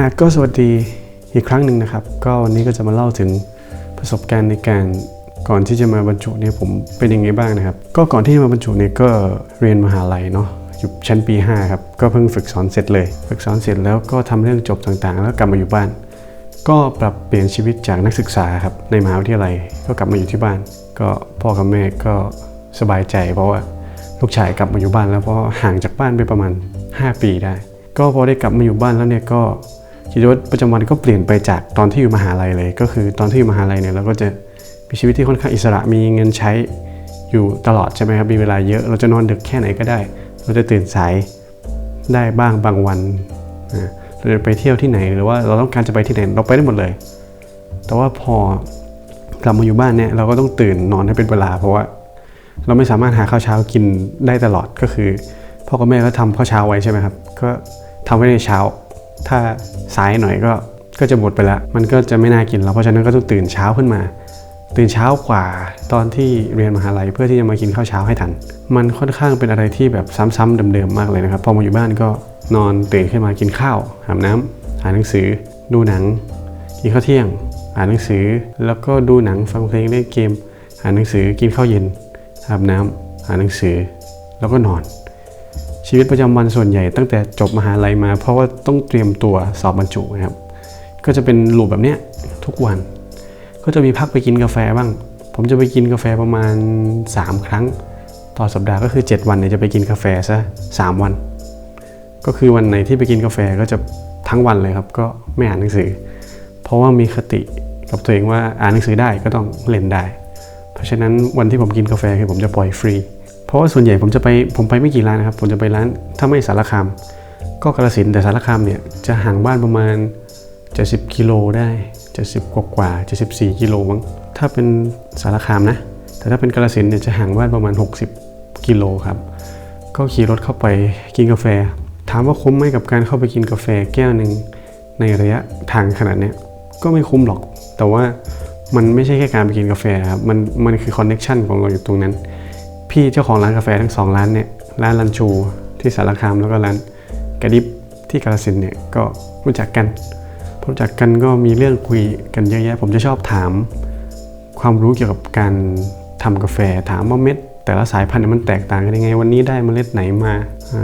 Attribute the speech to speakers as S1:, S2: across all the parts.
S1: อะก็สวัสดีอีกครั้งหนึ่งนะครับ ก็วันนี้ก็จะมาเล่าถึงประสบการณ์ในการก่อนที่จะมาบรรจุเนี่ยผมเป็นยังไงบ้างนะครับ ก็ก่อนที่จะมาบรรจุเนี่ยก็เรียนมหาลัยเนาะอยู่ชั้นปี5ครับก็เพิ่งฝึกสอนเสร็จเลย ฝึกสอนเสร็จแล้วก็ทำเรื่องจบต่างๆ แล้วกลับมาอยู่บ้าน ก็ปรับเปลี่ยนชีวิตจากนักศึกษาครับในมหาวิทยาลัยก็กลับมาอยู่ที่บ้าน ก็พ่อกับแม่ก็สบายใจ เพราะว่าลูกชายกลับมาอยู่บ้านแล้วเพราะห่างจากบ้านไปประมาณ 5 ปีได้ ก็พอได้กลับมาอยู่บ้านแล้วเนี่ยก็ ชีวิตประจำวันก็เปลี่ยนไปจากตอนที่อยู่มหาลัยเลย ก็คือตอนที่อยู่มหาลัยเนี่ยเราก็จะมีชีวิตที่ค่อนข้างอิสระมีเงินใช้อยู่ตลอดใช่ไหมครับมีเวลาเยอะเราจะนอนดึกแค่ไหนก็ได้ เราจะตื่นสายได้บ้างบางวันเราจะไปเที่ยวที่ไหนหรือว่าเราต้องการจะไปที่ไหนเราไปได้หมดเลย แต่ว่าพอกลับมาอยู่บ้านเนี่ยเราก็ต้องตื่นนอนให้เป็นเวลา เพราะว่าเราไม่สามารถหาข้าวเช้ากินได้ตลอดก็คือพ่อกับแม่ก็ทำข้าวเช้าไว้ใช่ไหมครับก็ทำไว้ในเช้า ถ้าสายหน่อยก็ก็จะหมดไปละมันก็จะไม่น่ากินแล้วเพราะฉะนั้นก็ต้องตื่นเช้าขึ้นมา ตื่นเช้ากว่าตอนที่เรียนมหาลัยเพื่อที่จะมากินข้าวเช้าให้ทัน มันค่อนข้างเป็นอะไรที่แบบซ้ำๆเดิมๆมากเลยนะครับ พอมาอยู่บ้านก็นอนตื่นขึ้นมากินข้าวอาบน้ำอ่านหนังสือ ดูหนัง กินข้าวเที่ยง อ่านหนังสือ แล้วก็ดูหนังฟังเพลงเล่นเกม อ่านหนังสือกินข้าวเย็นอาบน้ำอ่านหนังสือ แล้วก็นอน ชีวิตประจำวันส่วนใหญ่ตั้งแต่จบมหาลัยมา เพราะว่าต้องเตรียมตัวสอบบรรจุนะครับ ก็จะเป็นลูปแบบเนี้ยทุกวัน ก็จะมีพักไปกินกาแฟบ้าง ผมจะไปกินกาแฟประมาณ 3 ครั้ง ต่อสัปดาห์ก็คือ 7 วันเนี่ยจะไปกินกาแฟซะ3วัน ก็คือวันไหนที่ไปกินกาแฟก็จะทั้งวันเลยครับ ก็ไม่อ่านหนังสือ เพราะว่ามีคติกับตัวเองว่าอ่านหนังสือได้ก็ต้องเล่นได้ เพราะฉะนั้นวันที่ผมกินกาแฟคือผมจะปล่อยฟรี เพราะว่าส่วนใหญ่ผมจะไปผมไปไม่กี่ร้านนะครับ ผมจะไปร้านถ้าไม่สารคาม ก็กระสินแต่สารคามเนี่ยจะห่างบ้านประมาณ70กิโลได้70กว่ากว่า74กิโลมั้งถ้าเป็นสารคามนะ แต่ถ้าเป็นกระสินเนี่ยจะห่างบ้านประมาณ 60กิโลครับ ก็ขี่รถเข้าไปกินกาแฟ ถามว่าคุ้มไหมกับการเข้าไปกินกาแฟแก้วหนึ่งในระยะทางขนาดเนี้ยก็ไม่คุ้มหรอก แต่ว่ามันไม่ใช่แค่การไปกินกาแฟครับ มันมันคือคอนเน็ชันของเราอยู่ตรงนั้น พี่เจ้าของร้านกาแฟทั้งสองร้านเนี่ยร้านลันชูที่สารคามแล้วก็ร้านกระดิบที่กาฬสินเนี่ยก็รู้จักกันพอรู้จักกันก็มีเรื่องคุยกันเยอะแยะ ผมจะชอบถาม ความรู้เกี่ยวกับการทำกาแฟ ถามว่าเม็ด แต่ละสายพันธุ์มันแตกต่างกันยังไง วันนี้ได้เมล็ดไหนมา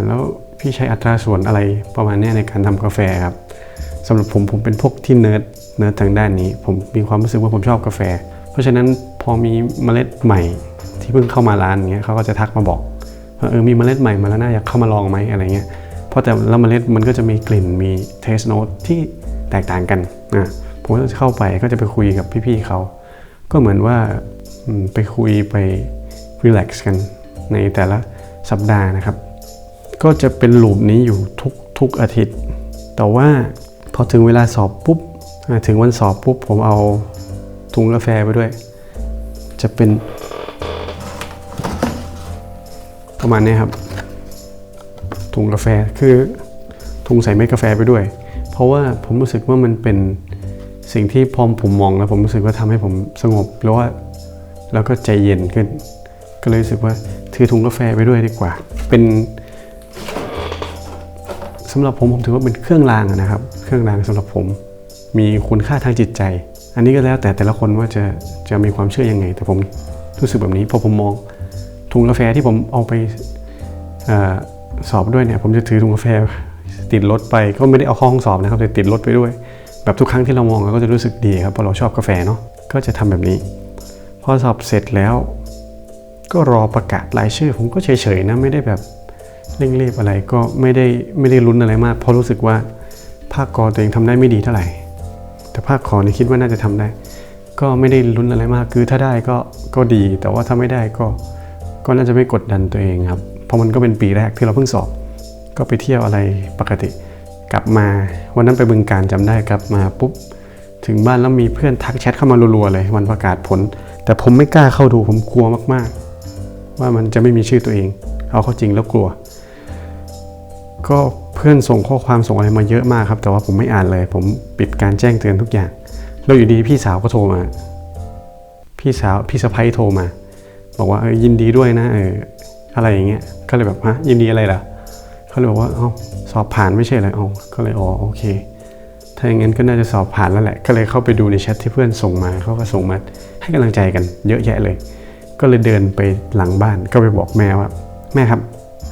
S1: แล้วพี่ใช้อัตราส่วนอะไรประมาณนี้ในการทำกาแฟครับสำหรับผมผมเป็นพวกที่เนิร์ดเนิร์ดทางด้านนี้ ผมมีความรู้สึกว่าผมชอบกาแฟ เพราะฉะนั้นพอมีเมล็ดใหม่ ที่เพิ่งเข้ามาร้านเงี้ยเขาก็จะทักมาบอกว่าเออมีเมล็ดใหม่มาแล้วน่าอยากเข้ามาลองไหมอะไรเงี้ยเพราะแต่ละเมล็ดมันก็จะมีกลิ่นมีเทสโนตที่แตกต่างกันอะผมก็จะเข้าไปก็จะไปคุยกับพี่ๆเขา ก็เหมือนว่าไปคุยไปรีแลกซ์กันในแต่ละสัปดาห์นะครับ ก็จะเป็นลูปนี้อยู่ทุกทุกอาทิตย์ แต่ว่าพอถึงเวลาสอบปุ๊บถึงวันสอบปุ๊บผมเอาถุงกาแฟไปด้วย จะเป็น ประมาณนี้ครับ ถุงกาแฟคือถุงใส่เม็ดกาแฟไปด้วย เพราะว่าผมรู้สึกว่ามันเป็นสิ่งที่พอผมมองแล้วผมรู้สึกว่าทำให้ผมสงบแล้วว่าแล้วก็ใจเย็นขึ้น ก็เลยรู้สึกว่าถือถุงกาแฟไปด้วยดีกว่า เป็นสำหรับผมผมถือว่าเป็นเครื่องรางนะครับ เครื่องรางสำหรับผม มีคุณค่าทางจิตใจ อันนี้ก็แล้วแต่แต่ละคนว่าจะจะมีความเชื่อยังไง แต่ผมรู้สึกแบบนี้พอผมมอง ถุงกาแฟที่ผมเอาไปอสอบด้วยเนี่ยผมจะถือถุงกาแฟติดรถไปก็ไม่ได้เอาข้าห้องสอบนะครับแต่ติดรถไปด้วย แบบทุกครั้งที่เรามองเราก็จะรู้สึกดีครับเพราะเราชอบกาแฟเนาะก็จะทำแบบนี้ พอสอบเสร็จแล้ว ก็รอประกาศรายชื่อ ผมก็เฉยๆนะไม่ได้แบบเร่งรีบอะไรก็ไม่ได้ไม่ได้ลุ้นอะไรมาก เพราะรู้สึกว่าภาคกอตัวเองทำได้ไม่ดีเท่าไหร่ แต่ภาคขอนี่คิดว่าน่าจะทำได้ ก็ไม่ได้ลุ้นอะไรมากคือถ้าได้ก็ก็ดี แต่ว่าถ้าไม่ได้ก็ ก็น่าจะไม่กดดันตัวเองครับ เพราะมันก็เป็นปีแรกที่เราเพิ่งสอบ ก็ไปเที่ยวอะไรปกติ กลับมาวันนั้นไปบึงการจำได้กลับมาปุ๊บถึงบ้านแล้วมีเพื่อนทักแชทเข้ามารัวๆเลยวันประกาศผล แต่ผมไม่กล้าเข้าดูผมกลัวมากๆ ว่ามันจะไม่มีชื่อตัวเอง เอาเข้าจริงแล้วกลัว ก็เพื่อนส่งข้อความส่งอะไรมาเยอะมากครับ แต่ว่าผมไม่อ่านเลย ผมปิดการแจ้งเตือนทุกอย่าง แล้วอยู่ดีพี่สาวก็โทรมา พี่สาวพี่สะพ้ยโทรมา บอกว่าเออยินดีด้วยนะเอออะไรอย่างเงี้ยก็เลยแบบฮะยินดีอะไรล่ะเขาเลยบอกว่าเอ้าสอบผ่านไม่ใช่เหรออ๋อก็เลยอ๋อโอเค ถ้าอย่างนั้นก็น่าจะสอบผ่านแล้วแหละ ก็เลยเข้าไปดูในแชทที่เพื่อนส่งมาเขาก็ส่งมาให้กำลังใจกันเยอะแยะเลย ก็เลยเดินไปหลังบ้านก็ไปบอกแม่ว่า แม่ครับ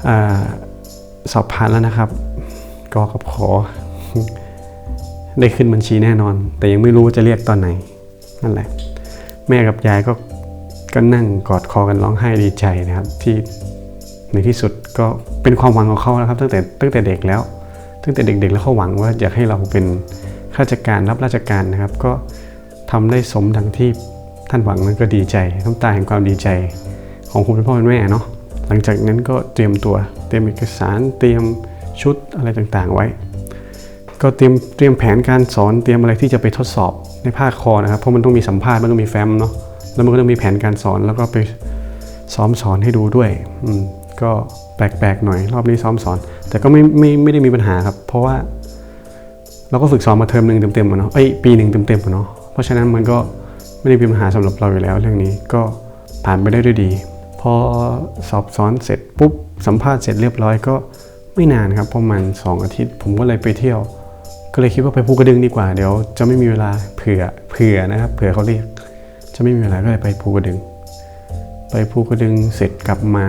S1: อสอบผ่านแล้วนะครับกอกับขอ ได้ขึ้นบัญชีแน่นอน แต่ยังไม่รู้ว่าจะเรียกตอนไหนนั่นแหละ แม่กับยายก็ ก็นั่งกอดคอกันร้องไห้ดีใจนะครับ ที่ในที่สุดก็เป็นความหวังของเขาแล้วครับ ตั้งแต่ตั้งแต่เด็กแล้ว ตั้งแต่เด็กๆ แล้วเขาหวังว่าอยากให้เราเป็นข้าราชการรับราชการนะครับ ก็ทำได้สมดังที่ท่านหวังนั้นก็ดีใจน้ำตาแห่งความดีใจของคุณพ่อเป็นแม่เนาะหลังจากนั้นก็เตรียมตัวเตรียมเอกสารเตรียมชุดอะไรต่างๆไว้ ก็เตรียมเตรียมแผนการสอนเตรียมอะไรที่จะไปทดสอบในภาคคอนะครับเพราะมันต้องมีสัมภาษณ์มันต้องมีแฟ้มเนาะ แล้วมันก็ต้องมีแผนการสอนแล้วก็ไปซ้อมสอนให้ดูด้วยอืมก็แปลกๆหน่อยรอบนี้ซ้อมสอน แต่ก็ไม่ไม่ไม่ได้มีปัญหาครับ เพราะว่า เราก็ฝึกซ้อมมาเทอมหนึ่งเต็มๆเนาะเอ้ปีหนึ่งเต็มๆเนาะเพราะฉะนั้นมันก็ไม่ได้มีปัญหาสำหรับเราอยู่แล้วเรื่องนี้ก็ผ่านไปได้ด้วยดี พอสอบสอนเสร็จปุ๊บสัมภาษณ์เสร็จเรียบร้อยก็ไม่นานครับประมาณสองอาทิตย์ ผมก็เลยไปเที่ยว ก็เลยคิดว่าไปภูกระดึงดีกว่าเดี๋ยวจะไม่มีเวลาเผื่อเผื่อนะครับเผื่อเขาเรียก จะไม่มีเวลาก็เลยไปภูกระดึง ไปภูกระดึงเสร็จกลับมา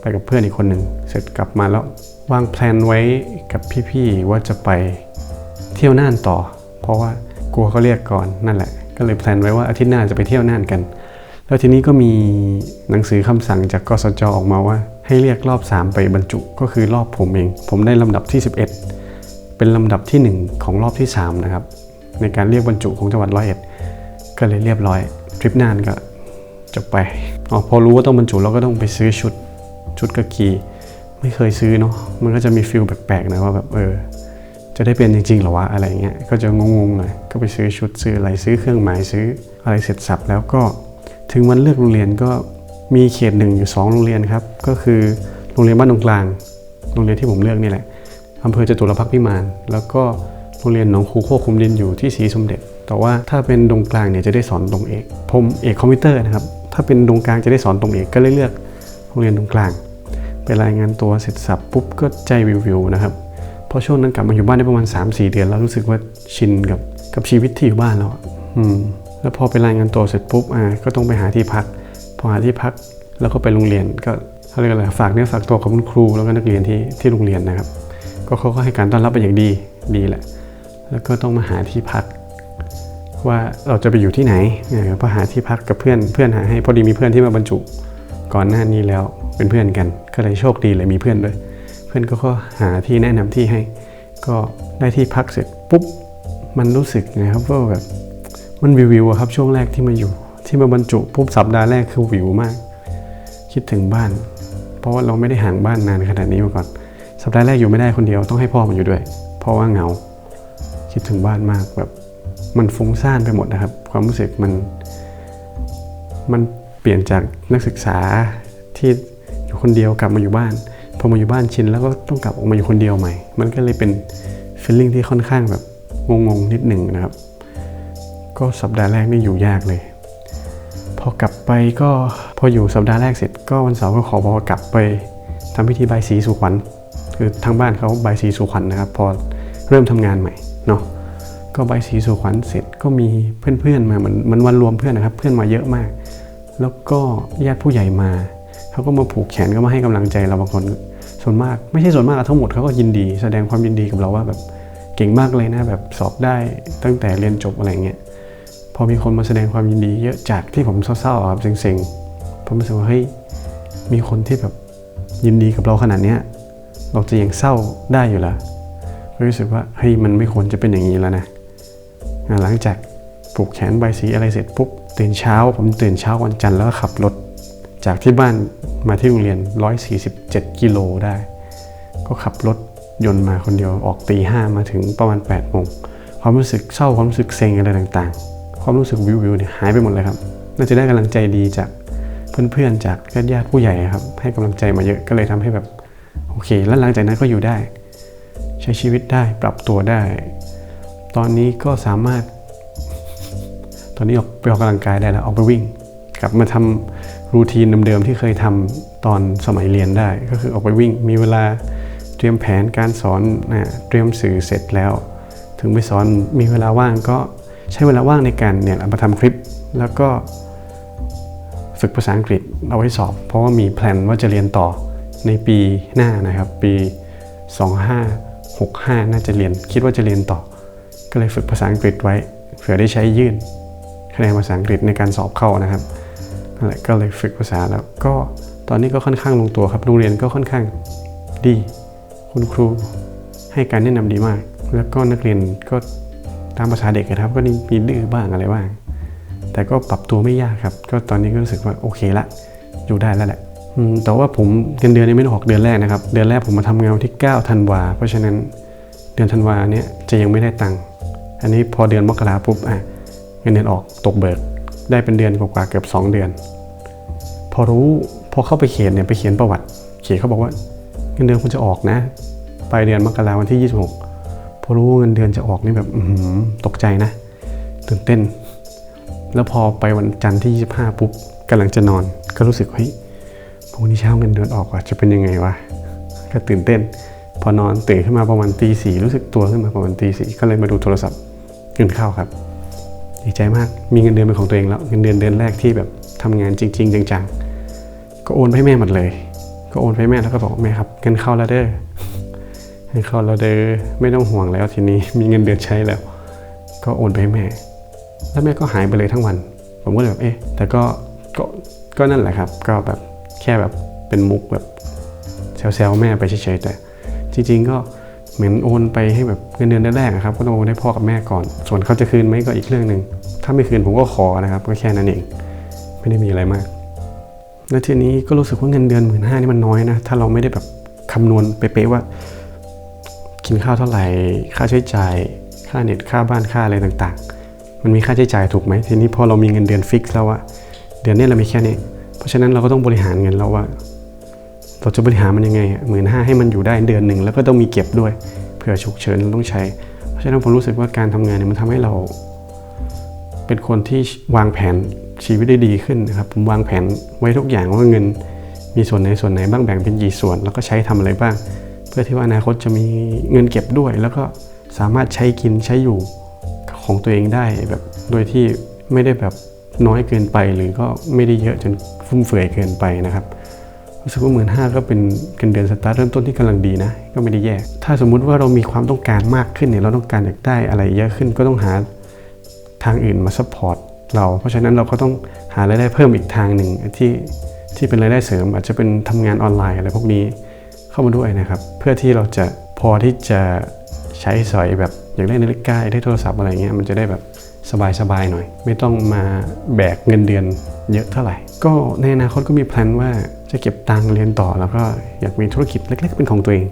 S1: ไปกับเพื่อนอีกคนหนึ่งเสร็จกลับมาแล้ววางแพลนไว้กับพี่ๆว่าจะไปเที่ยวน่านต่อ เพราะว่ากลัวเขาเรียกก่อนนั่นแหละ ก็เลยแพลนไว้ว่าอาทิตย์หน้าจะไปเที่ยวน่านกัน แล้วทีนี้ก็มีหนังสือคำสั่งจากกสจออกมาว่า ให้เรียกรอบ 3 ไปบรรจุก็คือรอบผมเอง ผมได้ลำดับที่ 11 เป็นลำดับที่ 1 ของรอบที่3นะครับในการเรียกบรรจุของจังหวัดร้อยเอ็ดก็เลยเรียบร้อย ทริปนานก็จบไปอ๋อพอรู้ว่าต้องบรรจุเราก็ต้องไปซื้อชุดชุดกะกีไม่เคยซื้อเนาะมันก็จะมีฟิลแปลกๆนะว่าแบบเออจะได้เป็นจริงๆหรอวะอะไรเงี้ยก็จะงงๆหน่อยก็ไปซื้อชุดซื้ออะไรซื้อเครื่องหมายซื้ออะไรเสร็จสับแล้วก็ถึงวันเลือกโรงเรียนก็มีเขตหนึ่งอยู่สองโรงเรียนครับก็คือโรงเรียนบ้านตรงกลาง โรงเรียนที่ผมเลือกนี่แหละอำเภอจตุรพักษ์พิมาน แล้วก็ รงเรียนหนองคูโคคุมดินอยู่ที่ศรีสมเด็จ แต่ว่าถ้าเป็นตรงกลางเนี่ยจะได้สอนตรงเอก ผมเอกคอมพิวเตอร์นะครับ ถ้าเป็นตรงกลางจะได้สอนตรงเอกก็เลยเลือกโรงเรียนตรงกลาง ไปรายงานตัวเสร็จสับปุ๊บก็ใจวิวๆนะครับ เพราะช่วงนั้นกลับมาอยู่บ้านได้ประมาณ 3-4 เดือนแล้วรู้สึกว่าชินกับกับชีวิตที่อยู่บ้านแล้วอะอืมแล้วพอไปรายงานตัวเสร็จปุ๊บอ่าก็ต้องไปหาที่พัก พอหาที่พักแล้วก็ไปโรงเรียนก็เขาเรียกอะไรฝากเนื้อฝากตัวกับคุณครูแล้วก็นักเรียนที่ที่โรงเรียนนะครับ ก็เขาก็ให้การต้อนรับเป็นอย่างดีดีแหละ แล้วก็ต้องมาหาที่พัก ว่าเราจะไปอยู่ที่ไหนเออพอหาที่พักกับเพื่อนเพื่อนหาให้พอดีมีเพื่อนที่มาบรรจุ ก่อนหน้านี้แล้วเป็นเพื่อนกัน ก็เลยโชคดีเลยมีเพื่อนด้วย เพื่อนก็ก็หาที่แนะนำที่ให้ ก็ได้ที่พักเสร็จปุ๊บมันรู้สึกนะครับว่าแบบมันวิววิวอะครับช่วงแรกที่มาอยู่ ที่มาบรรจุปุ๊บสัปดาห์แรกคือวิวมาก คิดถึงบ้าน เพราะว่าเราไม่ได้ห่างบ้านนานขนาดนี้มาก่อน สัปดาห์แรกอยู่ไม่ได้คนเดียวต้องให้พ่อมาอยู่ด้วย เพราะว่าเหงา คิดถึงบ้านมากแบบมันฟุ้งซ่านไปหมดนะครับ ความรู้สึกมันมันเปลี่ยนจากนักศึกษาที่อยู่คนเดียวกลับมาอยู่บ้านพอมาอยู่บ้านชินแล้วก็ต้องกลับออกมาอยู่คนเดียวใหม่ มันก็เลยเป็นฟีลลิ่งที่ค่อนข้างแบบงงๆนิดหนึ่งนะครับ ก็สัปดาห์แรกนี่อยู่ยากเลย พอกลับไปก็พออยู่สัปดาห์แรกเสร็จก็วันเสาร์ก็ขอบอกกลับไปทำพิธีใบสีสู่ขวัญคือทางบ้านเขาใบสีสู่ขวัญนะครับ พอเริ่มทำงานใหม่ เนาะก็ใบสีสู่ขวัญเสร็จก็มีเพื่อนๆมาเหมือนมันวันรวมเพื่อนนะครับ เพื่อนมาเยอะมาก แล้วก็ญาติผู้ใหญ่มาเขาก็มาผูกแขนก็มาให้กำลังใจเราบางคนส่วนมากไม่ใช่ส่วนมากทั้งหมดเขาก็ยินดี แสดงความยินดีกับเราว่าแบบเก่งมากเลยนะแบบสอบได้ตั้งแต่เรียนจบอะไรเงี้ยพอมีคนมาแสดงความยินดี เยอะจากที่ผมเศร้าๆครับเซ็งๆผมรู้สึกว่าเฮ้ยมีคนที่แบบยินดีกับเราขนาดเนี้ยเราจะยังเศร้าได้อยู่ละ รู้สึกว่าเฮ้ยมันไม่ควรจะเป็นอย่างนี้แล้วนะหลังจากผูกแขนใบสีอะไรเสร็จปุ๊บตื่นเช้า ผมตื่นเช้าวันจันทร์แล้วขับรถ จากที่บ้านมาที่โรงเรียน 147 กิโลได้ ก็ขับรถยนต์มาคนเดียวออกตีห้ามาถึงประมาณ8โมงความรู้สึกเศร้าความรู้สึกเซ็งอะไรต่างๆ ความรู้สึกวิววิวเนี่ยหายไปหมดเลยครับ น่าจะได้กำลังใจดีจากเพื่อนๆจากญาติญาติผู้ใหญ่ครับให้กำลังใจมาเยอะก็เลยทำให้แบบโอเค แล้วหลังจากนั้นก็อยู่ได้ ใช้ชีวิตได้ปรับตัวได้ ตอนนี้ก็สามารถ ตอนนี้ออกไปออกกำลังกายได้แล้วออกไปวิ่งกลับมาทำรูทีนเดิมๆที่เคยทำตอนสมัยเรียนได้ ก็คือออกไปวิ่งมีเวลาเตรียมแผนการสอนนะเตรียมสื่อเสร็จแล้ว ถึงไปสอนมีเวลาว่างก็ใช้เวลาว่างในการเนี่ยมาทำคลิปแล้วก็ฝึกภาษาอังกฤษเอาไว้สอบ เพราะว่ามีแพลนว่าจะเรียนต่อในปีหน้านะครับ ปี 65 น่าจะเรียน คิดว่าจะเรียนต่อ ก็เลยฝึกภาษาอังกฤษไว้ เผื่อได้ใช้ยื่นคะแนนภาษาอังกฤษในการสอบเข้านะครับนั่นแหละก็เลยฝึกภาษาแล้วก็ตอนนี้ก็ค่อนข้างลงตัวครับโรงเรียนก็ค่อนข้างดี คุณครูให้การแนะนำดีมาก แล้วก็นักเรียนก็ตามภาษาเด็กนะครับ ก็มีดื้อบ้างอะไรบ้าง แต่ก็ปรับตัวไม่ยากครับ ก็ตอนนี้ก็รู้สึกว่าโอเคละ อยู่ได้แล้วแหละ แต่ว่าผมเงินเดือนยังไม่ได้ออกเดือนแรกนะครับ เดือนแรกผมมาทำงานวันที่9ธันวาเพราะฉะนั้นเดือนธันวาเนี้ยจะยังไม่ได้ตังค์อันนี้พอเดือนมกราปุ๊บอะเงินเดือนออกตกเบิก ได้เป็นเดือนกว่าเกือบ 2 เดือน พอรู้พอเข้าไปเขียนเนี่ยไปเขียนประวัติ เขียนเขาบอกว่าเงินเดือนคุณจะออกนะปลายเดือนมกราวันที่ 26 พอรู้ว่าเงินเดือนจะออกนี่แบบตกใจนะ ตื่นเต้น แล้วพอไปวันจันทร์ที่ 25 ปุ๊บกำลังจะนอนก็รู้สึกเฮ้ย พรุ่งนี้เช้าเงินเดือนออกว่ะจะเป็นยังไงวะก็ตื่นเต้น พอนอนตื่นขึ้นมาประมาณตีสี่รู้สึกตัวขึ้นมาประมาณตีสี่ก็เลยมาดูโทรศัพท์เงินเข้าครับดีใจมากมีเงินเดือนเป็นของตัวเองแล้วเงินเดือนเดือนแรกที่แบบทำงานจริง ๆ จังๆก็โอนไปให้แม่หมดเลย ก็โอนไปให้แม่แล้วก็บอกแม่ครับเงินเข้าแล้วเด้อเงินเข้าแล้วเด้อไม่ต้องห่วงแล้วทีนี้มีเงินเดือนใช้แล้ว ก็โอนไปให้แม่ แล้วแม่ก็หายไปเลยทั้งวัน ผมก็เลยแบบเอ๊ะแต่ก็ก็ก็นั่นแหละครับ ก็แบบ ค่แบบเป็นมุกแบบแซวๆแม่ไปเฉยๆแต่ จริงๆก็เหมือนโอนไปให้แบบเงินเดือนแรกๆครับก็ต้องโอนให้พ่อกับแม่ก่อน ส่วนเขาจะคืนไหมก็อีกเรื่องหนึ่งถ้าไม่คืนผมก็ขอนะครับ ก็แค่นั้นเอง ไม่ได้มีอะไรมาก แล้วทีนี้ก็รู้สึกว่าเงินเดือนหมื่นห้านี่มันน้อยนะ ถ้าเราไม่ได้แบบคำนวณเป๊ะๆว่า กินข้าวเท่าไหร่ ค่าใช้จ่าย ค่าเน็ตค่าบ้านค่าอะไรต่างๆ มันมีค่าใช้จ่ายถูกไหมทีนี้พอเรามีเงินเดือนฟิกแล้วว่าเดือนนี้เรามีแค่นี้ ราะฉะนั้นเราก็ต้องบริหารเงินแล้วว่า เราจะบริหารมันยังไงหมื่นห้าให้มันอยู่ได้เดือนหนึ่งแล้วก็ต้องมีเก็บด้วยเผื่อฉุกเฉินเราต้องใช้ เพราะฉะนั้นผมรู้สึกว่าการทำงานเนี่ยมันทำให้เรา เป็นคนที่วางแผนชีวิตได้ดีขึ้นนะครับผมวางแผนไว้ทุกอย่างว่าเงินมีส่วนไหนส่วนไหนบ้างแบ่งเป็นกี่ส่วน แล้วก็ใช้ทำอะไรบ้าง เพื่อที่ว่าอนาคตจะมีเงินเก็บด้วย แล้วก็สามารถใช้กินใช้อยู่ของตัวเองได้แบบโดยที่ไม่ได้แบบน้อยเกินไปหรือก็ไม่ได้เยอะจน ฟุ่มเฟือยเกินไปนะครับรู้สึกว่าหมื่นห้าก็เป็นเงินเดือนสตาร์ทเริ่มต้นที่กำลังดีนะ ก็ไม่ได้แย่ ถ้าสมมุติว่าเรามีความต้องการมากขึ้นเนี่ยเราต้องการอยากได้อะไรเยอะขึ้นก็ต้องหาทางอื่นมาซัพพอร์ตเรา เพราะฉะนั้นเราก็ต้องหารายได้เพิ่มอีกทางหนึ่งที่ที่เป็นรายได้เสริม อาจจะเป็นทำงานออนไลน์อะไรพวกนี้เข้ามาด้วยนะครับ เพื่อที่เราจะพอที่จะใช้สอยแบบอยากได้นาฬิกาอยาได้โทรศัพท์อะไรเงี้ยมันจะได้แบบสบายๆหน่อย ไม่ต้องมาแบกเงินเดือน เยอะเท่าไหร่ ก็ในอนาคตก็มีแพลนว่าจะเก็บตังค์เรียนต่อแล้วก็อยากมีธุรกิจเล็ก ๆ เป็นของตัวเอง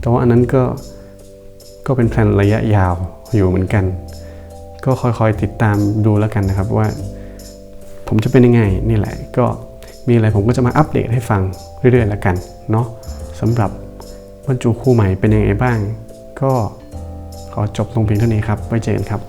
S1: แต่ว่าอันนั้นก็ก็เป็นแพลนระยะยาวอยู่เหมือนกัน ก็ค่อยๆติดตามดูแล้วกันนะครับว่า ผมจะเป็นยังไงนี่แหละ ก็มีอะไรผมก็จะมาอัปเดตให้ฟังเรื่อยๆแล้วกันเนาะสำหรับบรรจุคู่ใหม่เป็นยังไงบ้าง ก็ขอจบลงเพียงเท่านี้ครับไว้เจอกันครับ